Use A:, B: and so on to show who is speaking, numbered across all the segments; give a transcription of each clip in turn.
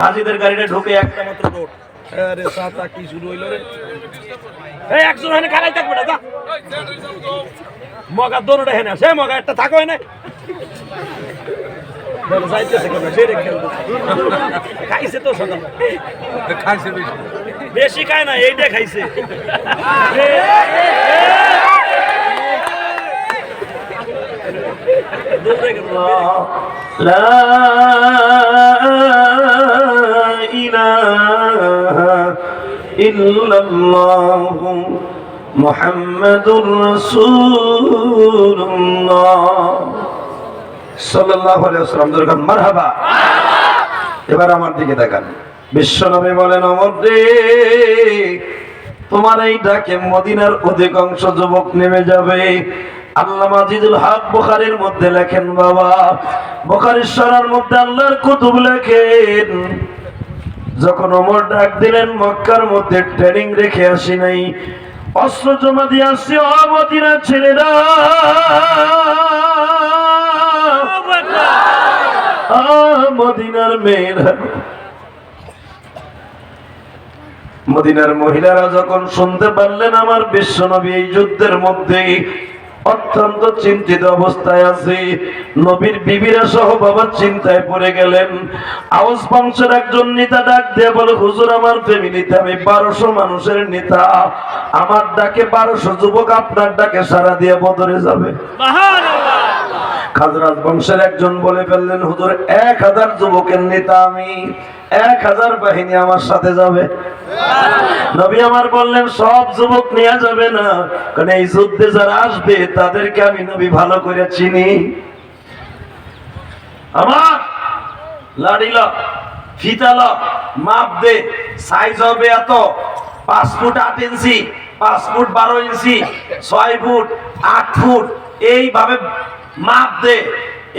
A: হাজিদের গাড়িটা ঢুকে একটা মাত্র রোড আরে সাতা কি শুরু হইল রে এই একজন হেনে খালাই থাকবে না যা মগা দৌড়টা হেনে সে মগা একটা থাকো হেনে খাইছে তো সকাল
B: খাইছে বেশি
A: বেশি খায় না এইটা খাইছে দৌড়ে গেল
C: لا إله إلا الله محمد رسول الله সাল্লাল্লাহু আলাইহি ওয়াসাল্লাম দরকার মারহাবা এবার আমার দিকে তাকান বিশ্বনবী বলেন অমর রে তোমার এই ডাকে মদিনার অধিকাংশ যুবক নেমে যাবে আল্লাহ মাজিদুল হক বুখারীর মধ্যে লেখেন বাবা বুখারীর সরার মধ্যে আল্লাহর কুতুব লেখেন যখন ওমর ডাক দিলেন, মক্কার মধ্যে ট্রেনিং রেখে আসি নাই। অস্ত্র জমা দিয়ে আসছে অবদিনা ছেলেরা! মদিনার মেয়েরা। মদিনার মহিলারা যখন শুনতে পারলেন আমার বিশ্বনবী এই যুদ্ধের মধ্যে অত্যন্ত চিন্তিত অবস্থায় আছে। নবীর বিবিরা সহ বাবা চিন্তায় পড়ে গেলেন। আউস বংশের একজন নেতা ডাক দিয়ে বলে, হুজুর, আমার ফ্যামিলিতে আমি বারোশো মানুষের নেতা। আমার ডাকে বারোশো যুবক, আপনার ডাকে সারা দিয়ে বদরে যাবে। খাজরাজ বংশের একজন বলে ফেললেন, হুজুর, এক হাজার যুবকের নেতা আমি, এক হাজার বাহিনী আমার সাথে যাবে। নবী আমার বললেন, সব যুবক নেওয়া যাবে না, কারণ এই যুদ্ধে যারা আসবে, তাদেরকে আমি নবী ভালো করে চিনি। আমার লাড়িল ফিতাল মাপ দে সাইজ হবে এত, পাঁচ ফুট আট ইঞ্চি, পাঁচ ফুট বারো ইঞ্চি, ছয় ফুট আট ফুট, এইভাবে মাপ দে।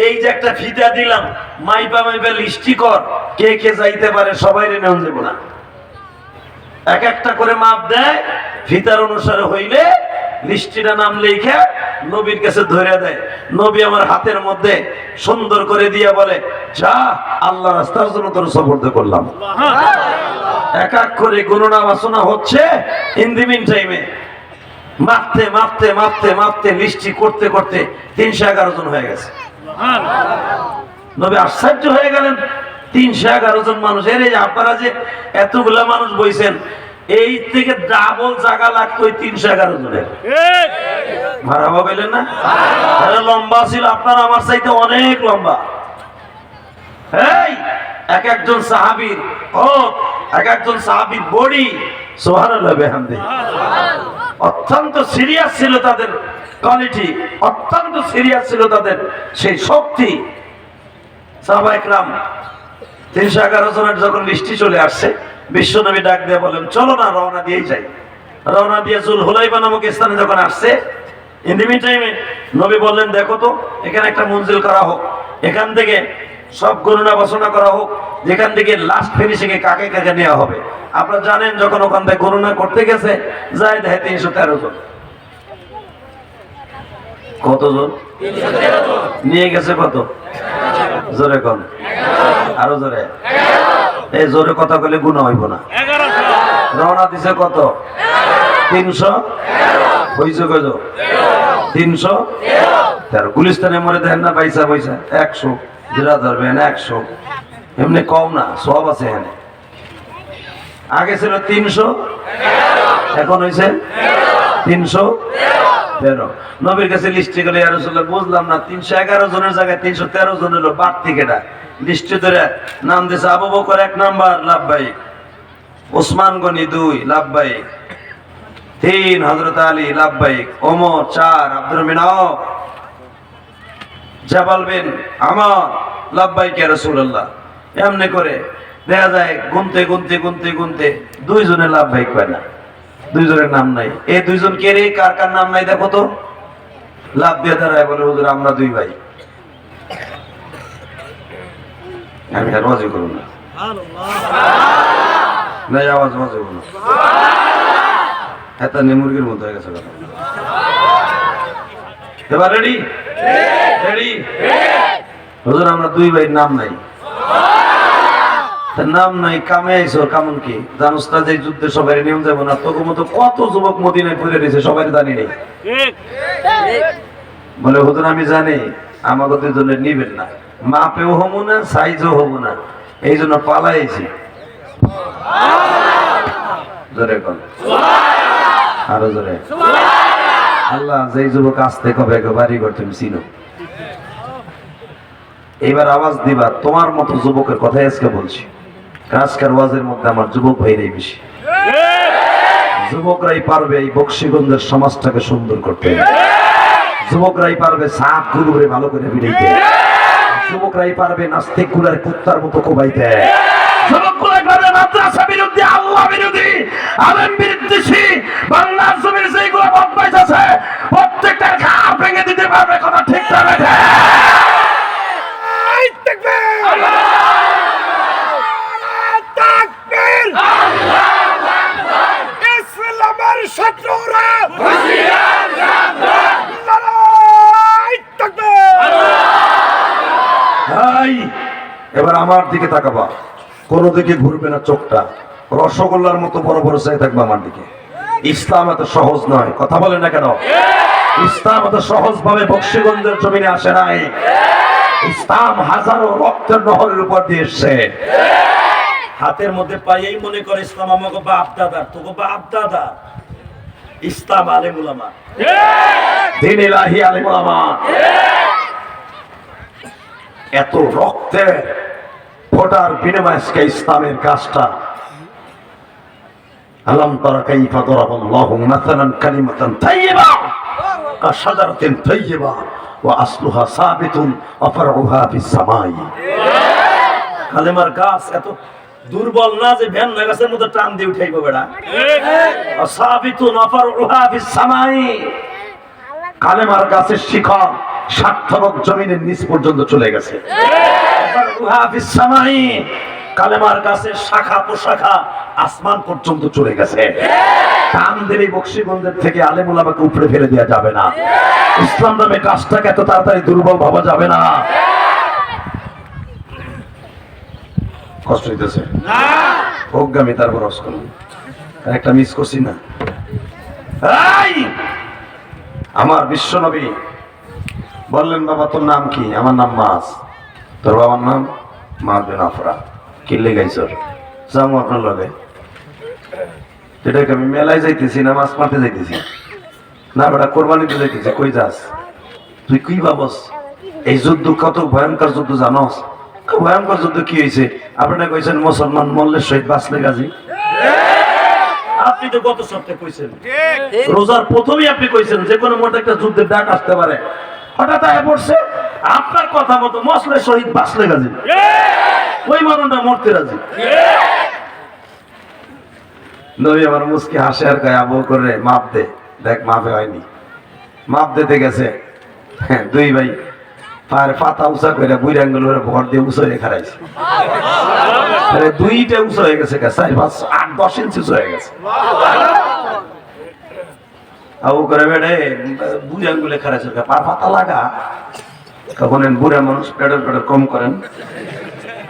C: এই যে একটা ফিতা দিলাম মাইপা মাইপা লিস্টি কর কে কে যাইতে পারে সবাই রে নেওয়া যাব না। এক একটা করে মাপ দেয় ফিতার অনুসারে হইলে লিস্টিটা নাম লিখে নবীর কাছে ধরে দেয়। নবী আমার হাতের মধ্যে সুন্দর করে দিয়ে বলে যা আল্লাহ রাস্তার জন্য তোর সফর্দ করলাম। এক এক করে গুণনা বাসনা হচ্ছে ইন দি মিন টাইমে। মাপতে মাপতে মাপতে মাপতে লিস্টি করতে করতে তিনশো এগারো জন হয়ে গেছে। নবী আশ্চর্য হয়ে গেলেন। তিনশো এগারো জন মানুষ। এর এই আপনারা যে এতগুলা মানুষ বইছেন, এই থেকে ডাবল জায়গা লাগতো ওই তিনশো এগারো জনের। ভাড়া পাবেন না? আরে লম্বা ছিল, আপনার আমার চাইতে অনেক লম্বা। এক একজন সাহাবীর, ও, এক একজন সাহাবীর বডি, সুবহানাল্লাহ, বিহামদি। অত্যন্ত সিরিয়াস ছিল তাদের কোয়ালিটি অত্যন্ত সিরিয়াস ছিল তাদের সেই শক্তি। সাহাবা একরাম তিনশো এগারো জনের যখন লিস্টি চলে আসছে, বিশ্বনবী ডাক দিয়ে বলেন, চলো না, রওনা দিয়েই যাই। রওনা দিয়ে জুল হুলাইবা নামক স্থানে যখন আসছে ইন দি টাইমে নবী বললেন, দেখো তো, এখানে একটা মঞ্জিল করা হোক। এখান থেকে সব গণনা বাসনা করা হোক, যেখান থেকে লাস্ট ফিনিশিং এ কাকে কাকে নেওয়া হবে। আপনারা জানেন যখন ওখান থেকে গণনা করতে গেছে যায় দেখে তিনশো তেরো জন। কতজন? নিয়ে গেছে কত? জোরে কম আরও জোরে। এই জোরে কথা বলে গুণ হইব না। রওনা দিছে কত? তিনশো? হইছে কত তিনশো? তেরো। গুলিস্তানে মরে দেন না, পয়সা পয়সা। একশো। যেটা ধরবেন একশো। এমনি কম না, সব আছে এখানে। আগে ছিল তিনশো, এখন হয়েছে তিনশো। তেরো। নবীর কাছে লিস্টে গেলে আর বুঝলাম না, তিনশো এগারো জনের জায়গায় তিনশো তেরো জন হলো বাড়তি কেটা লিস্টে ধরে নাম দিয়েছে আবু বকর এক নাম্বার, লাভবাহিক। ওসমান গনি দুই, লাভবাহিক। তিন হজরত আলী, লাভবাহিক। ওমর চার আব্দুল মিনাও জাবাল বিন আমার লাভবাহিক রসুল্লাহ এমনি করে দেখা যায় গুনতে গুনতে গুনতে গুনতে দুইজনে লাভবাহিক পায় না। দুইজনের নাম নাই। এই দুইজন কে রে? কার কার নাম নাই দেখো তো? লাভ দিয়ে দাঁড়ায় বলে হুজুর আমরা দুই ভাই। আমি আর মজা করব না। নাই আওয়াজ মজা করব না। এত মুরগির মতো হয়ে গেছে কথা। এবার রেডি হুজুর, আমরা দুই ভাইয়ের নাম নাই। নাম নাই কামে আইসো কামন কি? জানোস না যে যুদ্ধে সবাই নিয়ম যাব না। তোকে মতো কত যুবক মদিনায় ঘুরে রয়েছে, সবাই জানি নেই। বলে, হুজুর, আমি জানি আমাকে জন্য নিবেন না। মাপেও হব না, সাইজও হব না। এই জন্য পালাইছি। জোরে কর আরও জোরে। আল্লাহ যেই যুবক আসতে কবে বাড়ি ঘর তুমি চিনো। এইবার আওয়াজ দিবা, তোমার মতো যুবকের কথাই আজকে বলছি। আজকের ওয়াজের মধ্যে আমার যুবক ভাইরাই বেশি। যুবকরাই পারবে এই বক্সিগঞ্জের সমাজটাকে সুন্দর করতে। যুবকরাই পারবে সাপ গুরুরে ভালো করে বিড়াইতে যুবকরাই পারবে নাস্তিকগুলার কুত্তার মতো কোবাইতে। যুবকরাই বিরোধী আল্লাহ বিরোধী, আলেম বিরোধী বাংলার জমির যেগুলো বদমাইশ আছে পারবে কথা ঠিক
A: শত্রুরা!
C: এবার আমার দিকে তাকাবা। কোন দিকে ঘুরবে না চোখটা। রসগোল্লার মতো বড় বড় চাই থাকবে আমার দিকে। ইসলাম এত সহজ নয়। কথা বলে না কেন? ইসলাম এত সহজ ভাবে বক্সিগঞ্জের জমিনে আসে নাই। ইসলাম হাজারো রক্তের নহরের উপর দিয়ে এসছে। হাতের মধ্যে পাইয়েই মনে করে ইসলাম আমাকে বাপ দাদার তোকে বাপ দাদা। ইসলাম আলেমুলামা দিন ইলাহি আলেমুলামা এত রক্তে ফোটার বিনিময় আজকে ইসলামের কাজটা। আলম তারা কাইফা দরাবাল্লাহু মাসালান কালিমাতান তাইয়্যিবা আসলুহা সাবিতুন কালেমার গাছ এত দুর্বল না যে ভ্যান গাছের টান দিয়ে উঠাইবো বেড়া। সাবিতুন কালেমার গাছের শিখর স্বার্থবক জমিনের নিচ পর্যন্ত চলে গেছে। কালেমার গাছের শাখা প্রশাখা আসমান পর্যন্ত চলে গেছে। টান দিলে বক্সিগঞ্জের থেকে আলেমুল আমাকে উপরে ফেলে দেওয়া যাবে না। ইসলাম নামে কাজটাকে এত তাড়াতাড়ি দুর্বল ভাবা যাবে না। কষ্ট হইতেছে। তারপর রস করলাম একটা মিস করছি না। এই! আমার বিশ্বনবী বললেন বাবা তোর নাম কি? আমার নাম মাস তোর বাবার নাম মাস বিন আফরা। কিল্লে গাইছর? যাব আপনার লগে। এটাকে আমি মেলায় যাইতেছি না মাছ মারতে যাইতেছি। না বেটা কোরবানিতে যাইতেছি কই যাস? তুই কি ভাবস এই যুদ্ধ কত ভয়ঙ্কর যুদ্ধ জানস? ভয়ঙ্কর যুদ্ধ কি হয়েছে আপনারা কইছেন মুসলমান মল্লের সহিত বাঁচলে গাজী? আপনি তো গত সপ্তাহে কইছেন। রোজার প্রথমেই আপনি কইছেন যে কোনো মধ্যে একটা যুদ্ধের ডাক আসতে পারে। হঠাৎ আয় পড়ছে আপনার কথা মতো মসলে শহীদ বাঁচলে গাজী। ওই মরণটা মরতে রাজি। নবী আমার মুসকি হাসে আর গায়ে আবু করে মাপ দে। দেখ মাপে হয়নি। মাপ দিতে গেছে। হ্যাঁ, দুই ভাই পায়ের পাতা উঁচা করে বুড়ি আঙ্গুল করে ভর দিয়ে উঁচু হয়ে খারাইছে দুইটা উঁচু হয়ে গেছে চার পাঁচ আট দশ ইঞ্চি উঁচু হয়ে গেছে। আবু করে বেড়ে বুড়ি আঙ্গুলে খারাইছে গা, পা পাতা লাগা? তখন বুড়া মানুষ পেডেল পেডেল কম করেন।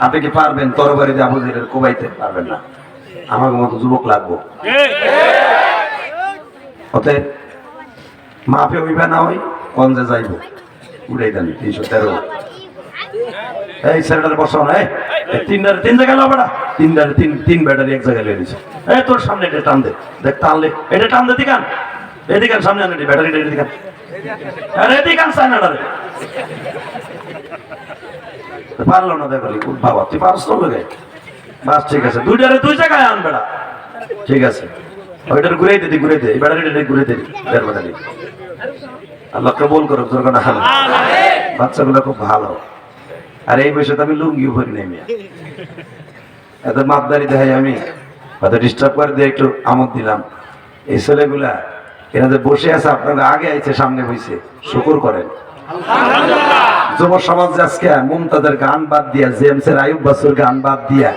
C: আপনি কি পারবেন তরবারি দিয়ে আবু কোবাইতে? পারবেন না। আমার মতো যুবক লাগবো। ওতে মাপে হইবা না হই কঞ্জে যাইব। উড়াই দেন, তিনশো তেরো। এই ছেলেটার বসাও না তিনটার তিন জায়গায় লো বেটা। তিনটার তিন তিন ব্যাটারি এক জায়গায় লিয়ে দিছে এই তোর সামনে এটা টান দে। দেখ টানলে এটা টান দে দিকান এদিকান সামনে আনে ব্যাটারিটা এদিকান আরে এদিকান সাইনাডারে পারল না দেখলি বাবা, তুই পারস তো লোকে বাস ঠিক আছে। দুইটারে দুই জায়গায় আন বেড়া। ঠিক আছে। ওইটার ঘুরে দিদি ঘুরে দে। ব্যাটারিটা ঘুরে দিদি দেড় ব্যাটারি আল্লাহ কবুল করুক দুর্গা না হালো বাচ্চাগুলো খুব ভালো। আর এই বয়সে তো আমি লুঙ্গিও ভরি নাই মিয়া। এত মাপদারি দেখাই আমি। হয়তো ডিস্টার্ব করে দিয়ে একটু আমদ দিলাম। এই ছেলেগুলা এরা যে বসে আছে আপনারা আগে আইছে সামনে হইছে শুকুর করেন। যুব সমাজ আজকে মুমতাদের গান বাদ দিয়া জেমসের আয়ুব বাসুর গান বাদ দিয়া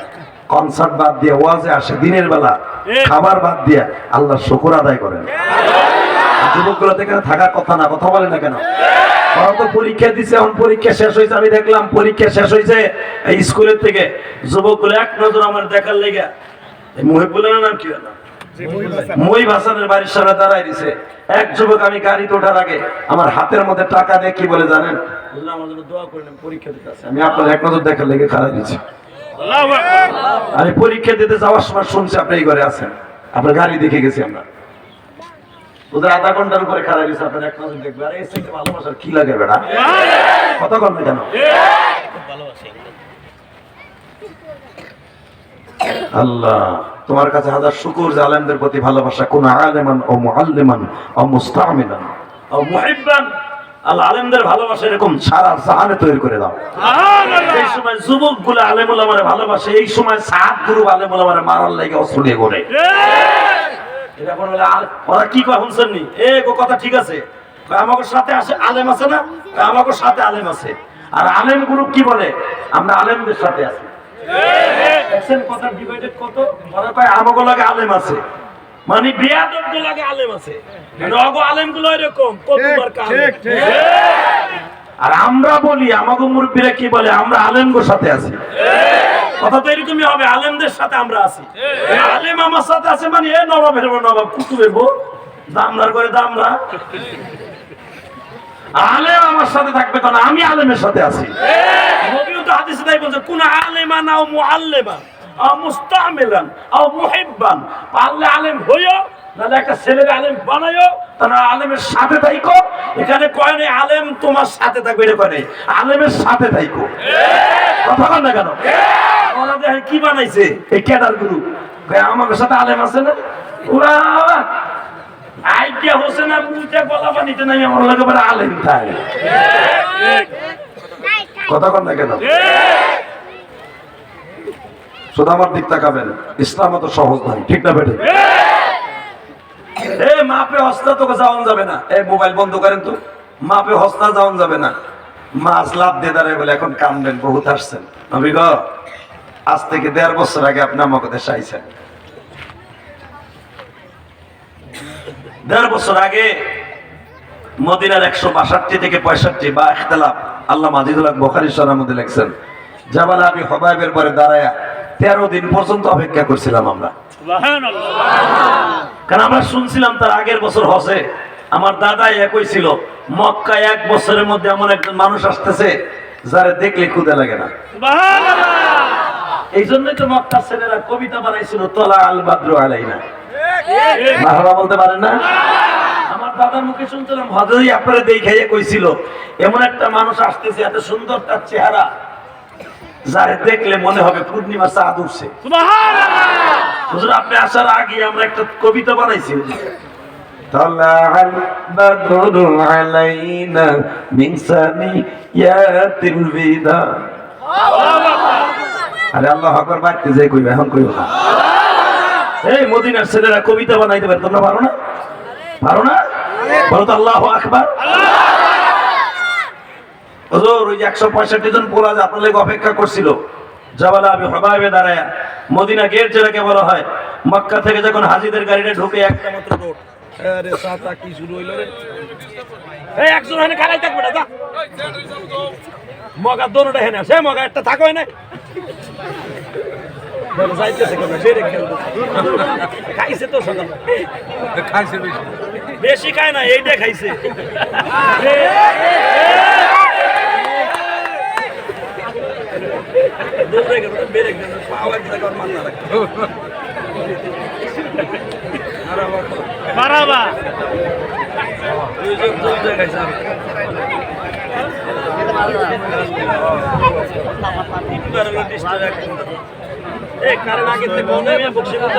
C: কনসার্ট বাদ দিয়া ওয়াজে আসে দিনের বেলা খাবার বাদ দিয়া আল্লাহ শুকুর আদায় করেন। যুবকগুলো এখানে থাকার কথা না কথা বলে না কেন? তো পরীক্ষা দিছে এখন পরীক্ষা শেষ হয়েছে আমি দেখলাম পরীক্ষা শেষ হয়েছে এই স্কুলের থেকে। যুবকগুলো এক নজর আমার দেখার লেগে এই মহিবুলের নাম কি হলো? মই ভাসানের বাড়ির সামনে দাঁড়াই দিছে। এক যুবক আমি গাড়িতে ওঠার আগে আমার হাতের মধ্যে টাকা দিয়ে কি বলে জানেন? হুজুর, আমার জন্য দোয়া করেন আমি পরীক্ষা দিতে আমি আপনার এক নজর দেখার লেগে খারাপ দিচ্ছি আমি পরীক্ষা দিতে যাওয়ার সময় শুনছি আপনি এই ঘরে আছেন। আপনার গাড়ি দেখে গেছি আমরা। ওদের আধা ঘণ্টার উপরে খারাপ দিচ্ছে আপনার এক নজর দেখবে আরে এই ভালোবাসার কি লাগে বেড়া কন কেন? আল্লাহ তোমার কাছে হাজার শুকুর যে আলেমদের প্রতি ভালোবাসা। কোন আলেমান ও মুআল্লিমান ও মুস্তামিলান। ও মুহিব্বান। আল্লাহ আলেমদের ভালোবাসা এরকম সারা জাহানে তৈরি করে দাও। এই সময় যুবকগুলো আলেমুল আমার ভালোবাসে এই সময় সাত গুরু আলেমুল আমার মারার লাগে অস্ত্র আল- ওরা কি কয় শুনছেন নি এ গো কথা ঠিক আছে। আমাদের সাথে আসে আলেম আছে না? আমাদের সাথে আলেম আছে। আর আলেম গ্রুপ কি বলে? আমরা আলেমদের সাথে আছি। দেখছেন কথা ডিভাইডেড কত? ওরা কয় আমাগো লাগে আলেম আছে। মানে বিয়াদব লাগে আলেম আছে। মানে অগো আলেমগুলো এরকম কতবার ঠিক আর আমরা বলি আমাগো মুরব্বীরা কি বলে? আমরা আলেমগোর সাথে আছি। কথা তো এরকমই হবে আলেমদের সাথে আমরা আছি। আলেম আমার সাথে আছে মানে এ নবাবের বউ নবাব কুতুবের বউ। দামদার করে দামরা। আলেম আমার সাথে থাকবে কারণ আমি আলেমের সাথে আছি। নবীও তো হাদিসে তাই বলছে কোন আলেমা নাও মুআল্লিমান আও মুস্তামিলান আও মুহিব্বান পারলে আলেম হইও নাহলে একটা ছেলের আলেম বানাইও তারা আলেমের সাথে থাইকো। এখানে কয় নেই আলেম তোমার সাথে থাকবে এটা কয় নেই আলেমের সাথে থাইকো কথা বল না কেন? ওরা দেখে কি বানাইছে এই ক্যাডার গুরু আমার সাথে আলেম আছে না? ওরা আইডিয়া হোসেন আর মুখে গলা পানিতে নাই আমার লাগে আলেম তাই কথা কন না কেন? শুধু আমার দিক তাকাবেন ইসলাম তো সহজ নাই, ঠিক না বেটে এ, মাপে হস্তা তোকে যাবে না। মোবাইল বন্ধ করেন তো। মাপে হস্তা যাবে না। মাছ লাভ দিয়ে দাঁড়ায় বলে এখন বহুত আসছেন আজ থেকে দেড় বছর আগে আপনি দেড় বছর আগে মদিনার একশো বাষট্টি থেকে পঁয়ষট্টি বা ইখতলাফ, আল্লাহ মাজিদুল হক বখারি সরার মধ্যে লেখছেন জাবাল আবি হবাইবের পরে দাঁড়ায়া তেরো দিন পর্যন্ত অপেক্ষা করছিলাম আমরা। কারণ আমরা শুনছিলাম তার আগের বছর হসে আমার দাদা একই ছিল। মক্কা এক বছরের মধ্যে এমন একজন মানুষ আসতেছে যারে দেখলে ক্ষুদে লাগে না। এই জন্যই তো মক্কা ছেলেরা কবিতা বানাইছিল তলা আল বাদ্র আলাইনা। মাহবা বলতে পারেন না? আমার দাদার মুখে শুনছিলাম হজরই আপনারা দেখাইয়া কইছিল এমন একটা মানুষ আসতেছে এত সুন্দর তার চেহারা। যারে দেখলে মনে হবে পূর্ণিমা চাঁদ উঠছে হুজুর আপনি আসার আগে আমরা একটা কবিতা বানাইছি হুজুর। طلع البدر علينا من ثنيات الوداع আরে আল্লাহ আকবার বাড়তে যাই কইবে এখন কইব না এই মদিনার ছেলেরা কবিতা বানাইতে পারে তোমরা পারো না পারো না বলো তো আল্লাহ আকবার হুজুর ওই যে একশো পঁয়ষট্টি জন পোলা যে আপনার অপেক্ষা করছিল। জাবালা আবি হবাইবে দাঁড়ায় মদিনা গেট যেটাকে বলা হয় মক্কা থেকে যখন হাজিদের গাড়িটা ঢুকে একটা মাত্র রোড।
A: আরে সাতা কি শুরু হইল রে? এই একজন এখানে খালাই থাকবে না যা। মগা দোনোটা হেনে সে মগা একটা থাকো না খাইছে তো সকাল।
B: খাইছে বেশি।
A: বেশি খায় না এইটা খাইছে। দৌড়ে গেল বেড়ে গেল পাও এক জায়গায় ওর মাথা রাখে
D: মারাবা
A: দুইজন দৌড়ে খাইছে আমি। তিনবার হলো ডিস্টার্ব একদম। কারণ আগে থেকে মনে হয় বকশি বলতে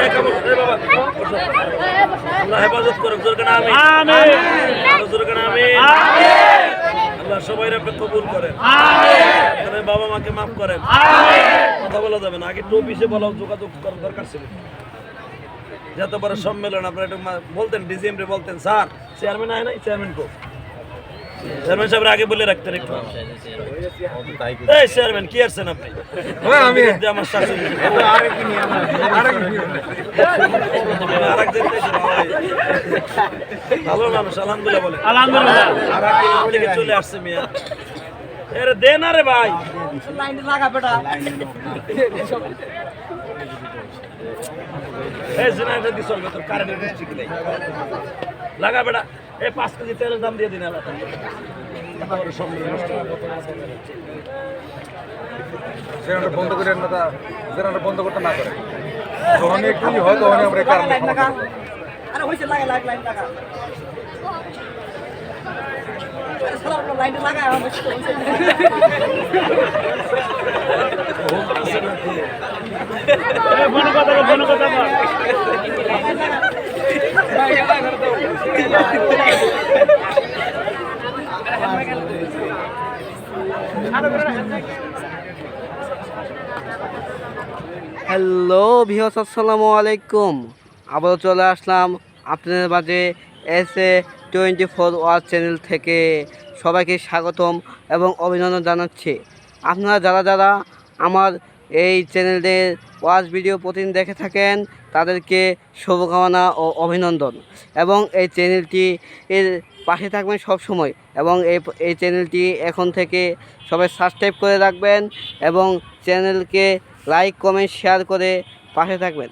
A: এই খামোশ, বাবা আল্লাহ হেফাজত করুক জোরকানা আমি
D: আমিন।
A: আরও জোরকানা আমি আল্লাহ সবাই রাখবে কবুল করেন। বাবা মাকে মাফ করেন। কথা বলা যাবে না আগে একটু অফিসে বলা যোগাযোগ করার দরকার ছিল। যত বড় সম্মেলন আপনারা একটু বলতেন ডিজিএম রে বলতেন স্যার চেয়ারম্যান আয় নাই চেয়ারম্যান কো।
C: চেয়ারম্যান সাহেব আগে বলে রাখতেন একটু। এই চেয়ারম্যান কি আসছেন আপনি?
B: আমি
C: আমার শাশুড়ি। ভালো মানুষ আলহামদুলিল্লাহ বলে
E: আলহামদুলিল্লাহ।
C: চলে আসছে মিয়া। এর দে না রে ভাই। এই জেনারেটর চলবে তোর কারেন্টের ডিস্ট্রিক্ট লাগা বেটা। এই পাঁচ কেজি তেলের দাম দিয়ে দিন হবে।
B: জেনারেটর বন্ধ করে তা জেনারেটর বন্ধ করতে না করে যখন একটু হয় তখন আমরা কারণ
F: আরে হইছে লাগা লাগ লাইন লাগা সালা লাগা আমার
E: কথা কথা।
G: হ্যালো ভিওস আসসালামু আলাইকুম। আবারও চলে আসলাম আপনাদের মাঝে S A twenty four war channel থেকে। সবাইকে স্বাগতম এবং অভিনন্দন জানাচ্ছি। আপনারা যারা যারা আমার এই চ্যানেলের ওয়াচ ভিডিও প্রতিদিন দেখে থাকেন তাদেরকে শুভকামনা ও অভিনন্দন। এবং এই চ্যানেলটি এর পাশে থাকবেন সব সময় এবং এই এই চ্যানেলটি এখন থেকে সবাই সাবস্ক্রাইব করে রাখবেন এবং চ্যানেলকে লাইক, কমেন্ট, শেয়ার করে পাশে থাকবেন।